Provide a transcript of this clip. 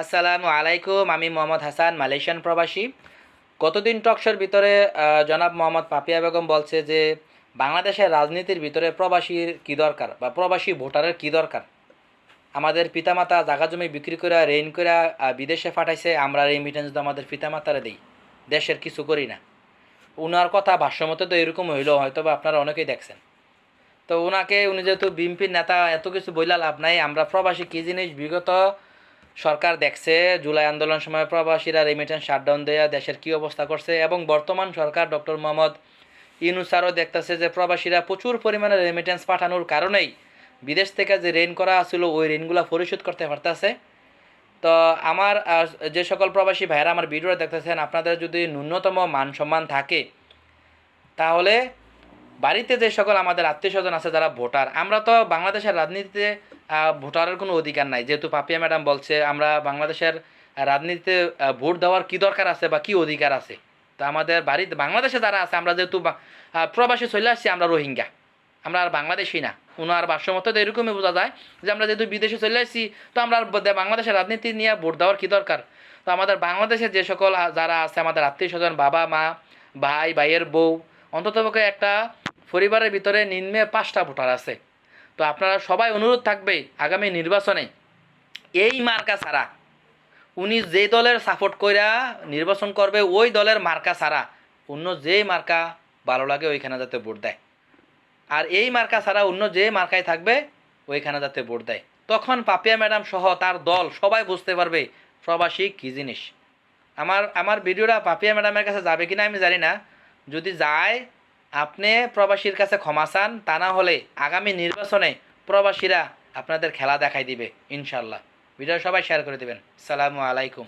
আসসালামু আলাইকুম, আমি মোহাম্মদ হাসান, মালয়েশিয়ান প্রবাসী। গতদিন টকশোর ভিতরে জনাব মোহাম্মদ পাপিয়া বেগম বলছে যে, বাংলাদেশের রাজনীতির ভিতরে প্রবাসীর কী দরকার বা প্রবাসী ভোটারের কী দরকার? আমাদের পিতামাতা জাগা জমি বিক্রি করে রেইন করে বিদেশে পাঠাইছে, আমরা রেমিটেন্স তো আমাদের পিতামাতারা দিই, দেশের কিছু করি না। উনার কথা ভাষ্যমতে তো এরকম হইল হয়তো বা আপনারা অনেকেই দেখছেন। তো ওনাকে উনি যেহেতু বিএনপির নেতা, এত কিছু বইলা লাভ নাই, আমরা প্রবাসী কী জিনিস বিগত সরকার দেখছে জুলাই আন্দোলন সময় প্রবাসীরা রেমিটেন্স শাটডাউন দেয়া দেশের কী অবস্থা করছে এবং বর্তমান সরকার ডক্টর মোহাম্মদ ইনুসারও দেখতেছে যে প্রবাসীরা প্রচুর পরিমাণে রেমিটেন্স পাঠানোর কারণেই বিদেশ থেকে যে ঋণ করা ছিল ওই ঋণগুলো পরিশোধ করতে পারতেছে। তো আমার যে সকল প্রবাসী ভাইয়েরা আমার ভিডিওটা দেখতেছেন, আপনাদের যদি ন্যূনতম মান সম্মান থাকে, তাহলে বাড়িতে যে সকল আমাদের আত্মীয় স্বজন আছে যারা ভোটার, আমরা তো বাংলাদেশের রাজনীতিতে ভোটারের কোনো অধিকার নাই। যেহেতু পাপিয়া ম্যাডাম বলছে, আমরা বাংলাদেশের রাজনীতিতে ভোট দেওয়ার কি দরকার আছে বা কি অধিকার আছে? তো আমাদের বাড়িতে, বাংলাদেশে যারা আছে, আমরা যেহেতু প্রবাসী চলে আসছি, আমরা রোহিঙ্গা। আমরা আর বাংলাদেশি না। ওনার ভাষ্যমতো তো এরকমই বোঝা যায় যে আমরা যেহেতু বিদেশে চলে আসছি, তো আমরা বাংলাদেশের রাজনীতি নিয়ে ভোট দেওয়ার কি দরকার? তো আমাদের বাংলাদেশের যে সকল যারা আছে, আমাদের আত্মীয় স্বজন বাবা, মা, ভাই, ভাইয়ের বউ, অন্ততপক্ষে একটা পরিবারের ভিতরে নিম্নে পাঁচটা ভোটার আছে। তো আপনারা সবাই অনুরোধ থাকবে আগামী নির্বাচনে এই মার্কা ছাড়া। উনি যে দলের সাপোর্ট কইরা নির্বাচন করবে, ওই দলের মার্কা ছাড়া অন্য যেই মার্কা ভালো লাগে ওইখানে যাতে ভোট দেয়। আর এই মার্কা ছাড়া অন্য যে মার্কায় থাকবে, ওইখানে যাতে ভোট দেয়। তখন পাপিয়া ম্যাডাম সহ তার দল সবাই বুঝতে পারবে প্রবাসী কী জিনিস। আমার আমার ভিডিওটা পাপিয়া ম্যাডামের কাছে যাবে কিনা আমি জানি না। যদি যায় আপনি প্রবাসীর কাছে ক্ষমা চান, তা না হলে আগামী নির্বাচনে প্রবাসীরা আপনাদের খেলা দেখাই দিবে ইনশাল্লাহ ভিডিও সবাই শেয়ার করে দেবেন। সালামু আলাইকুম।